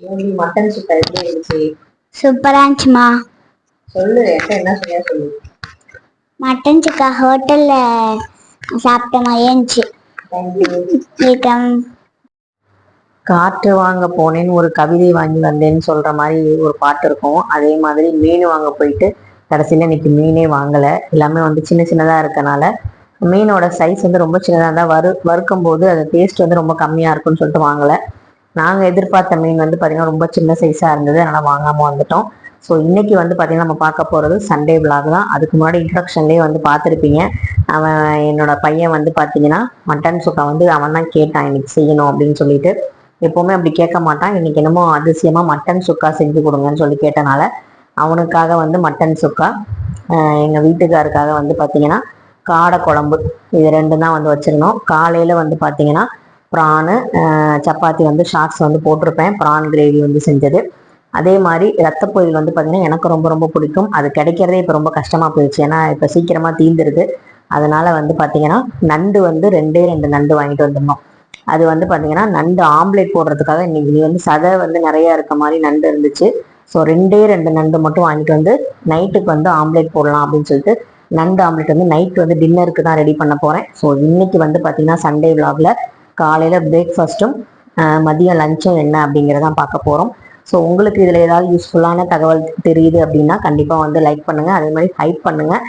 எப்படி மட்டன் சுக்கா எப்படி இருந்துச்சு? சூப்பரா இருந்துச்சுமா. சொல்லு என்கிட்ட என்ன சொல்லியா சொல்லு. மட்டன் சுக்கா ஹோட்டல்ல சாப்பிட்ட இருந்துச்சு. தேங்க்யூ வெல்கம் காற்று வாங்க போனேன்னு ஒரு கவிதை வாங்கி வந்தேன்னு சொல்ற மாதிரி ஒரு பாட்டு இருக்கும். அதே மாதிரி மீன் வாங்க போயிட்டு கடைசியில் இன்னைக்கு மீனே வாங்கலை. எல்லாமே வந்து சின்ன சின்னதாக இருக்கனால மீனோட சைஸ் வந்து ரொம்ப சின்னதாக இருந்தால் வறு வறுக்கும் போது அது டேஸ்ட் வந்து ரொம்ப கம்மியாக இருக்கும்னு சொல்லிட்டு வாங்கலை. நாங்கள் எதிர்பார்த்த மீன் வந்து பார்த்தீங்கன்னா ரொம்ப சின்ன சைஸாக இருந்தது. அதனால் வாங்காமல் வந்துட்டோம். ஸோ இன்னைக்கு வந்து பார்த்தீங்கன்னா நம்ம பார்க்க போகிறது சண்டே விளாக் தான். அதுக்கு முன்னாடி இன்ட்ரக்ஷன்லேயே வந்து பார்த்துருப்பீங்க. அவன் என்னோடய பையன் வந்து பார்த்தீங்கன்னா மட்டன் சுக்கா வந்து அவன் தான் கேட்டான் இன்னைக்கு செய்யணும் அப்படின்னு சொல்லிட்டு. எப்போவுமே அப்படி கேட்க மாட்டான். இன்னைக்கு என்னமோ அதிசயமாக மட்டன் சுக்கா செஞ்சு கொடுங்கன்னு சொல்லி கேட்டனால அவனுக்காக வந்து மட்டன் சுக்கா எங்கள் வீட்டுக்காருக்காக வந்து பார்த்தீங்கன்னா காடை குழம்பு இது ரெண்டு தான் வந்து வச்சுருந்தோம். காலையில் வந்து பார்த்தீங்கன்னா ப்ரானு சப்பாத்தி வந்து ஷார்ட்ஸ் வந்து போட்டிருப்பேன். ப்ரான் கிரேவி வந்து செஞ்சது. அதே மாதிரி ரத்த பொரியல் வந்து பார்த்திங்கன்னா எனக்கு ரொம்ப ரொம்ப பிடிக்கும். அது கிடைக்கிறதே இப்போ ரொம்ப கஷ்டமாக போயிடுச்சு. ஏன்னா இப்போ சீக்கிரமாக தீந்துருது. அதனால் வந்து பார்த்திங்கன்னா நண்டு வந்து ரெண்டே ரெண்டு நண்டு வாங்கிட்டு வந்துடணும். அது வந்து பார்த்திங்கன்னா நண்டு ஆம்லேட் போடுறதுக்காக இன்னைக்கு நீ வந்து சதை வந்து நிறையா இருக்க மாதிரி நண்டு இருந்துச்சு. ஸோ ரெண்டே ரெண்டு நண்டு மட்டும் வாங்கிட்டு வந்து நைட்டுக்கு வந்து ஆம்லேட் போடலாம் அப்படின்னு சொல்லிட்டு நண்டு ஆம்லேட் வந்து நைட் வந்து டின்னருக்கு தான் ரெடி பண்ண போகிறேன் ஸோ இன்னைக்கு வந்து பார்த்திங்கன்னா சண்டே விலாகில் காலையில் பிரேக்ஃபாஸ்ட்டும் மதியம் லஞ்சும் என்ன அப்படிங்கிறதான் பார்க்க போகிறோம் ஸோ உங்களுக்கு இதில் ஏதாவது யூஸ்ஃபுல்லான தகவல் தெரியுது அப்படின்னா கண்டிப்பாக வந்து லைக் பண்ணுங்கள் அதே மாதிரி ஹைப் பண்ணுங்கள்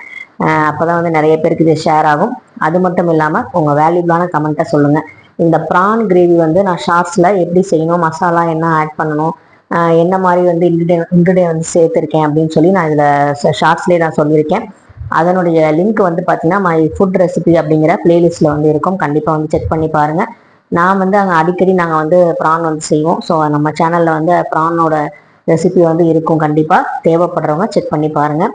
அப்போ தான் வந்து நிறைய பேருக்கு இது ஷேர் ஆகும். அது மட்டும் இல்லாமல் உங்கள் வேல்யூபிளான கமெண்ட்டை சொல்லுங்கள் இந்த ப்ரான் கிரேவி வந்து நான் ஷார்ட்ஸில் எப்படி செய்யணும் மசாலா என்ன ஆட் பண்ணணும் என்ன மாதிரி வந்து இன்க்ரீடியன் இன்க்ரீடியன் வந்து சேர்த்துருக்கேன் அப்படின்னு சொல்லி நான் இதில் ஷார்ட்ஸ்லேயே நான் சொல்லியிருக்கேன். அதனுடைய லிங்க் வந்து பார்த்தீங்கன்னா மை ஃபுட் ரெசிபி அப்படிங்கிற பிளேலிஸ்ட்டில் வந்து இருக்கும். கண்டிப்பாக வந்து செக் பண்ணி பாருங்கள் நான் வந்து அங்கே அடிக்கடி நாங்கள் வந்து ப்ரான் வந்து செய்வோம். ஸோ நம்ம சேனலில் வந்து ப்ரானோட ரெசிபி வந்து இருக்கும் கண்டிப்பாக தேவைப்படுறவங்க செக் பண்ணி பாருங்கள்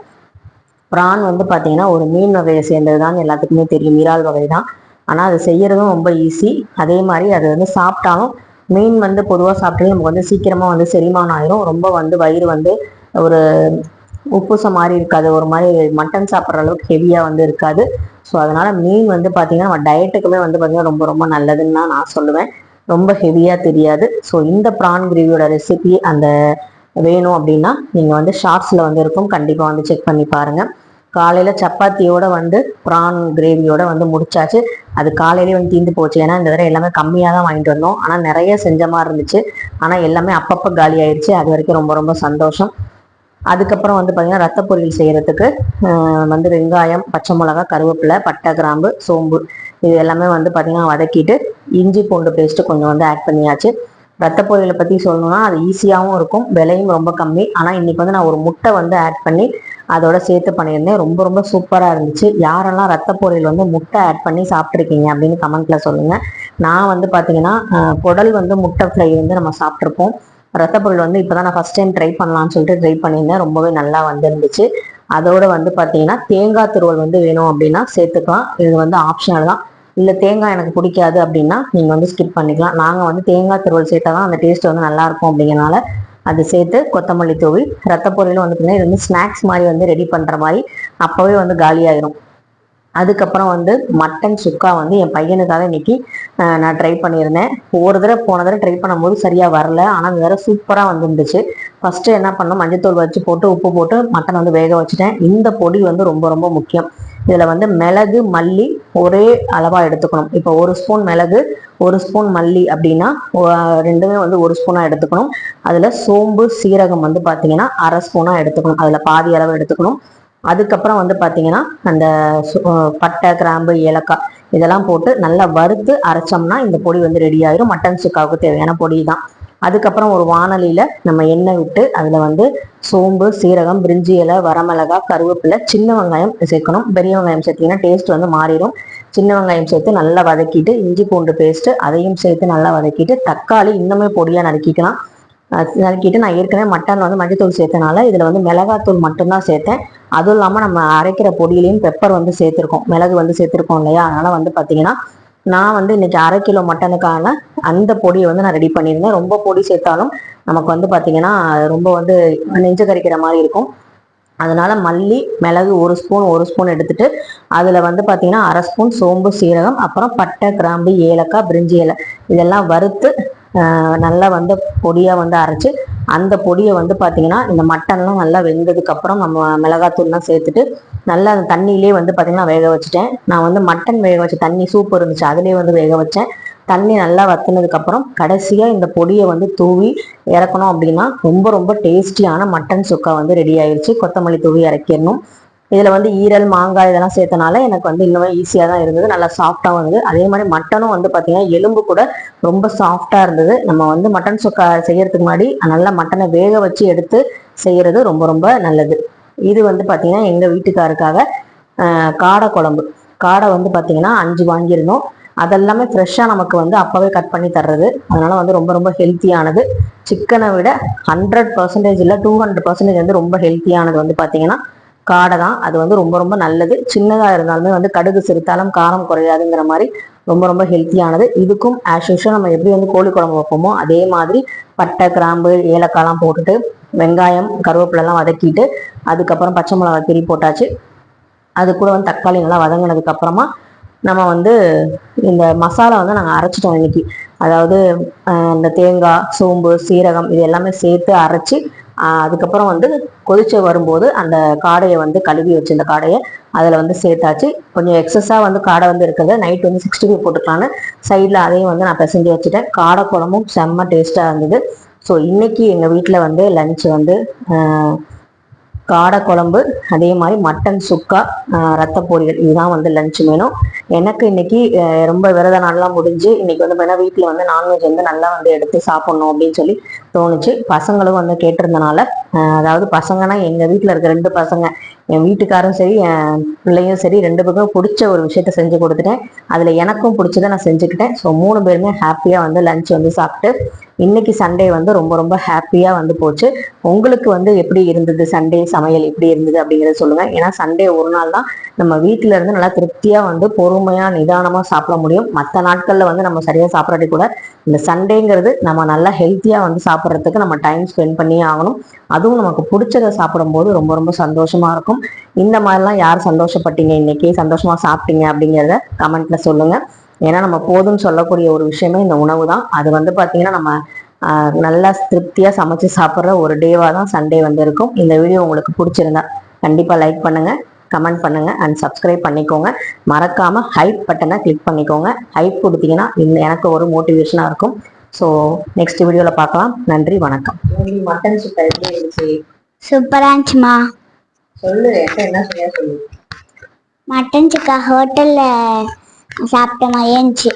ப்ரான் வந்து பார்த்தீங்கன்னா ஒரு மீன் வகையை சேர்ந்தது தான் எல்லாத்துக்குமே தெரியும். இறால் வகை தான் ஆனால் அது செய்கிறதும் ரொம்ப ஈஸி அதே மாதிரி அது வந்து சாப்பிட்டாலும் மீன் வந்து பொதுவாக சாப்பிட்டாலும் நமக்கு வந்து சீக்கிரமாக வந்து செரிமானம் ஆயிரும். ரொம்ப வந்து வயிறு வந்து ஒரு உப்புசம் மாதிரி இருக்காது. ஒரு மாதிரி மட்டன் சாப்பிட்ற அளவுக்கு ஹெவியாக வந்து இருக்காது. ஸோ அதனால மீன் வந்து பார்த்தீங்கன்னா நம்ம டயட்டுக்குமே வந்து பார்த்தீங்கன்னா ரொம்ப ரொம்ப நல்லதுன்னு தான் நான் சொல்லுவேன். ரொம்ப ஹெவியாக தெரியாது. ஸோ இந்த ப்ரான் கிரேவியோட ரெசிபி அந்த வேணும் அப்படின்னா நீங்கள் வந்து ஷார்ட்ஸில் வந்து இருக்கும். கண்டிப்பாக வந்து செக் பண்ணி பாருங்கள் காலையில் சப்பாத்தியோட வந்து ப்ரான் கிரேவியோட வந்து முடிச்சாச்சு. அது காலையிலேயே வந்து தீந்து போச்சு. ஏன்னா இந்த தடவை எல்லாமே கம்மியாக தான் வாங்கிட்டு வந்தோம். ஆனால் நிறைய செஞ்ச மாதிரி இருந்துச்சு. ஆனால் எல்லாமே அப்பப்போ காலி ஆயிடுச்சு அது வரைக்கும் ரொம்ப ரொம்ப சந்தோஷம். அதுக்கப்புறம் வந்து பார்த்திங்கன்னா ரத்த பொரியல் செய்கிறதுக்கு வந்து வெங்காயம் பச்சை மிளகா கருவேப்பிலை பட்டை கிராம்பு சோம்பு இது எல்லாமே வந்து பார்த்திங்கன்னா வதக்கிட்டு இஞ்சி பூண்டு பேஸ்ட்டு கொஞ்சம் வந்து ஆட் பண்ணியாச்சு. ரத்த பொரியலை பற்றி சொல்லணும்னா அது ஈஸியாகவும் இருக்கும். விலையும் ரொம்ப கம்மி. ஆனால் இன்னைக்கு வந்து நான் ஒரு முட்டை வந்து ஆட் பண்ணி அதோட சேர்த்து பண்ணியிருந்தேன். ரொம்ப ரொம்ப சூப்பராக இருந்துச்சு. யாரெல்லாம் ரத்த பொரியல் வந்து முட்டை ஆட் பண்ணி சாப்பிட்ருக்கீங்க அப்படின்னு கமெண்ட்டில் சொல்லுங்கள் நான் வந்து பார்த்தீங்கன்னா குடல் வந்து முட்டை ஃப்ரை வந்து நம்ம சாப்பிட்ருப்போம் ரத்த பொருள் வந்து இப்போ தான் நான் ஃபர்ஸ்ட் டைம் ட்ரை பண்ணலாம்னு சொல்லிட்டு ட்ரை பண்ணியிருந்தேன். ரொம்பவே நல்லா வந்துருந்துச்சு. அதோட வந்து பார்த்தீங்கன்னா தேங்காய் துருவல் வந்து வேணும் அப்படின்னா சேர்த்துக்கலாம். இது வந்து ஆப்ஷனல் தான். இல்லை தேங்காய் எனக்கு பிடிக்காது அப்படின்னா நீங்கள் வந்து ஸ்கிப் பண்ணிக்கலாம். நாங்கள் வந்து தேங்காய் துருவல் சேர்த்தா தான் அந்த டேஸ்ட் வந்து நல்லா இருக்கும் அப்படிங்கிறனால அது சேர்த்து கொத்தமல்லி தூவி ரத்த பொரியலும் வந்து பார்த்தீங்கன்னா இது வந்து ஸ்நாக்ஸ் மாதிரி வந்து ரெடி பண்ணுற மாதிரி அப்போவே வந்து காலியாயிரும். அதுக்கப்புறம் வந்து மட்டன் சுக்கா வந்து என் பையனுக்காக இன்னைக்கு நான் ட்ரை பண்ணியிருந்தேன். ஒரு தடவை போன தடவை ட்ரை பண்ணும்போது சரியாக வரல. ஆனால் வேற சூப்பராக வந்துருந்துச்சு. ஃபஸ்ட்டு என்ன பண்ணோம்? மஞ்சத்தூள் வச்சு போட்டு உப்பு போட்டு மட்டன் வந்து வேக வச்சுட்டேன். இந்த பொடி வந்து ரொம்ப ரொம்ப முக்கியம். இதில் வந்து மிளகு மல்லி ஒரே அளவாக எடுத்துக்கணும். இப்போ ஒரு ஸ்பூன் மிளகு ஒரு ஸ்பூன் மல்லி அப்படின்னா ரெண்டுமே வந்து ஒரு ஸ்பூனாக எடுத்துக்கணும். அதில் சோம்பு சீரகம் வந்து பார்த்தீங்கன்னா அரை ஸ்பூனாக எடுத்துக்கணும். அதில் பாதி அளவு எடுத்துக்கணும். அதுக்கப்புறம் வந்து பார்த்தீங்கன்னா அந்த சு- பட்டை கிராம்பு ஏலக்காய் இதெல்லாம் போட்டு நல்லா வறுத்து அரைச்சோம்னா இந்த பொடி வந்து ரெடி ஆயிரும். மட்டன் சுக்காவுக்கு தேவையான பொடி தான் அதுக்கப்புறம் ஒரு வானலியில் நம்ம எண்ணெய் விட்டு அதில் வந்து சோம்பு சீரகம் பிரிஞ்சி இலை வரமிளகா கருவேப்பிலை சின்ன வெங்காயம் சேர்க்கணும். பெரிய வெங்காயம் சேர்த்தீங்கன்னா டேஸ்ட் வந்து மாறிடும். சின்ன வெங்காயம் சேர்த்து நல்லா வதக்கிட்டு இஞ்சி பூண்டு பேஸ்ட் அதையும் சேர்த்து நல்லா வதக்கிட்டு தக்காளி இன்னுமே பொடியாக நறுக்கிக்கலாம். நறுக்கிட்டு நான் ஏற்கனவே மட்டன் வந்து மஞ்சத்தூள் சேர்த்தனால இதில் வந்து மிளகாத்தூள் மட்டும்தான் சேர்த்தேன். அதுவும் இல்லாமல் நம்ம அரைக்கிற பொடியிலையும் பெப்பர் வந்து சேர்த்துருக்கோம். மிளகு வந்து சேர்த்துருக்கோம் இல்லையா? அதனால் வந்து பார்த்தீங்கன்னா நான் வந்து இன்னைக்கு அரை கிலோ மட்டனுக்கான அந்த பொடியை வந்து நான் ரெடி பண்ணியிருந்தேன். ரொம்ப பொடி சேர்த்தாலும் நமக்கு வந்து பார்த்தீங்கன்னா ரொம்ப வந்து நெஞ்சு கறிக்கிற மாதிரி இருக்கும். அதனால மல்லி மிளகு ஒரு ஸ்பூன் ஒரு ஸ்பூன் எடுத்துட்டு அதில் வந்து பார்த்தீங்கன்னா அரை ஸ்பூன் சோம்பு சீரகம் அப்புறம் பட்டை கிராம்பு ஏலக்காய் பிரிஞ்சி இலை இதெல்லாம் வறுத்து நல்லா வந்து பொடியாக வந்து அரைச்சி அந்த பொடியை வந்து பார்த்தீங்கன்னா இந்த மட்டன்லாம் நல்லா வெந்ததுக்கப்புறம் நம்ம மிளகாத்தூள்லாம் சேர்த்துட்டு நல்லா அந்த தண்ணியிலே வந்து பார்த்தீங்கன்னா வேக வச்சுட்டேன். நான் வந்து மட்டன் வேக வச்ச தண்ணி சூப் இருந்துச்சு அதுலேயே வந்து வேக வச்சேன். தண்ணி நல்லா வத்தினதுக்கப்புறம் கடைசியாக இந்த பொடியை வந்து தூவி இறக்கணும் அப்படின்னா ரொம்ப ரொம்ப டேஸ்டியான மட்டன் சுக்கா வந்து ரெடி ஆயிடுச்சு கொத்தமல்லி தூவி இறக்கிடணும். இதில் வந்து ஈரல் மாங்காய் இதெல்லாம் சேர்த்தனால எனக்கு வந்து இன்னுமே ஈஸியாக தான் இருந்தது. நல்லா சாஃப்டாகவும் இருந்தது. அதே மாதிரி மட்டனும் வந்து பார்த்தீங்கன்னா எலும்பு கூட ரொம்ப சாஃப்டாக இருந்தது. நம்ம வந்து மட்டன் சுக்கா செய்யறதுக்கு முன்னாடி நல்லா மட்டனை வேக வச்சு எடுத்து செய்கிறது ரொம்ப ரொம்ப நல்லது. இது வந்து பார்த்தீங்கன்னா எங்கள் வீட்டுக்காருக்காக காடை குழம்பு. காடை வந்து பார்த்தீங்கன்னா அஞ்சு வாங்கியிருந்தோம். அதெல்லாமே ஃப்ரெஷ்ஷாக நமக்கு வந்து அப்போவே கட் பண்ணி தர்றது. அதனால் வந்து ரொம்ப ரொம்ப ஹெல்த்தியானது சிக்கனை விட ஹண்ட்ரட் பர்சன்டேஜ் இல்லை டூ ஹண்ட்ரட் பர்சன்டேஜ் வந்து ரொம்ப ஹெல்த்தியானது வந்து பார்த்தீங்கன்னா காடை தான் அது வந்து ரொம்ப ரொம்ப நல்லது. சின்னதாக இருந்தாலுமே வந்து கடுகு சிரித்தாலும் காரம் குறையாதுங்கிற மாதிரி ரொம்ப ரொம்ப ஹெல்த்தியானது இதுக்கும் ஆஸ் யூஷுவல் நம்ம எப்படி வந்து கோழி குழம்பு வைப்போமோ அதே மாதிரி பட்டை கிராம்பு ஏலக்காய்லாம் போட்டுட்டு வெங்காயம் கருவேப்பிலெல்லாம் வதக்கிட்டு அதுக்கப்புறம் பச்சை மிளகா கிரி போட்டாச்சு. அது கூட வந்து தக்காளி நல்லா வதங்கினதுக்கப்புறமா நம்ம வந்து இந்த மசாலா வந்து நாங்கள் அரைச்சிட்டோம் இன்னைக்கு. அதாவது இந்த தேங்காய் சோம்பு சீரகம் இது எல்லாமே சேர்த்து அரைச்சி அதுக்கப்புறம் வந்து கொதிச்சு வரும்போது அந்த காடையை வந்து கழுவி வச்சு இந்த காடையை அதில் வந்து சேர்த்தாச்சு. கொஞ்சம் எக்ஸஸாக வந்து காடை வந்து இருக்கிறத நைட் வந்து சிக்ஸ்டி ஃபைவ் போட்டுக்கலான்னு சைடில் அதையும் வந்து நான் பிசைஞ்சு வச்சுட்டேன். காடை குழம்பும் செம்ம டேஸ்ட்டாக இருந்தது. ஸோ இன்னைக்கு எங்கள் வீட்டில் வந்து லஞ்ச் வந்து காடை குழம்பு அதே மாதிரி மட்டன் சுக்கா ரத்த பொரியல் இதுதான் வந்து லஞ்ச் மெனு எனக்கு இன்னைக்கு ரொம்ப விரத நாள்லாம் முடிஞ்சு இன்னைக்கு வந்து பார்த்தீங்கன்னா வீட்டில் வந்து நான்வெஜ் வந்து நல்லா வந்து எடுத்து சாப்பிட்ணும் அப்படின்னு சொல்லி தோணுச்சு. பசங்களும் வந்து கேட்டிருந்தனால அதாவது பசங்கன்னா எங்கள் வீட்டில் இருக்க ரெண்டு பசங்க என் வீட்டுக்காரும் சரி என் பிள்ளையும் சரி ரெண்டு பேருக்கும் பிடிச்ச ஒரு விஷயத்த செஞ்சு கொடுத்துட்டேன். அதில் எனக்கும் பிடிச்சதை நான் செஞ்சுக்கிட்டேன். ஸோ மூணு பேருமே ஹாப்பியாக வந்து லஞ்ச் வந்து சாப்பிட்டு இன்னைக்கு சண்டே வந்து ரொம்ப ரொம்ப ஹாப்பியாக வந்து போச்சு. உங்களுக்கு வந்து எப்படி இருந்தது சண்டே சமையல் எப்படி இருந்தது அப்படிங்கறத சொல்லுங்க. ஏன்னா சண்டே ஒரு நாள் தான் நம்ம வீட்டில இருந்து நல்லா திருப்தியா வந்து பொறுமையா நிதானமா சாப்பிட முடியும். மற்ற நாட்கள்ல வந்து நம்ம சரியா சாப்பிடாட்டி கூட இந்த சண்டேங்கிறது நம்ம நல்லா ஹெல்த்தியா வந்து சாப்பிட்றதுக்கு நம்ம டைம் ஸ்பெண்ட் பண்ணியே ஆகணும். அதுவும் நமக்கு பிடிச்சதை சாப்பிடும்போது ரொம்ப ரொம்ப சந்தோஷமா இருக்கும். இந்த மாதிரிலாம் யார் சந்தோஷப்பட்டீங்க? இன்னைக்கு சந்தோஷமா சாப்பிட்டீங்க அப்படிங்கிறத கமெண்ட்ல சொல்லுங்க. ஏன்னா நம்ம போதும்னு சொல்லக்கூடிய ஒரு விஷயமே இந்த உணவு தான் அது வந்து பாத்தீங்கன்னா நம்ம நல்லா திருப்தியா சமைச்சு சாப்பிட்ற ஒரு டேவா தான் சண்டே வந்து இருக்கும் இந்த வீடியோ உங்களுக்கு பிடிச்சிருந்தா கண்டிப்பா லைக் பண்ணுங்க கமெண்ட் பண்ணுங்க அண்ட் சப்ஸ்கிரைப் பண்ணிக்கோங்க. மறக்காம ஹைப் பட்டனை கிளிக் பண்ணிக்கோங்க. ஹைப் கொடுத்தீங்கன்னா இந்த எனக்கு ஒரு மோட்டிவேஷனா இருக்கும். ஸோ நெக்ஸ்ட் வீடியோல பார்க்கலாம். நன்றி வணக்கம். மட்டன் சுக்கா எப்படி இருந்துச்சு? சூப்பரா இருந்துச்சுமா. சொல்லு என்ன சொல்லியா சொல்லு. மட்டன் சுக்கா ஹோட்டல்ல சாப்பிட்ட மாதிரியே இருந்துச்சு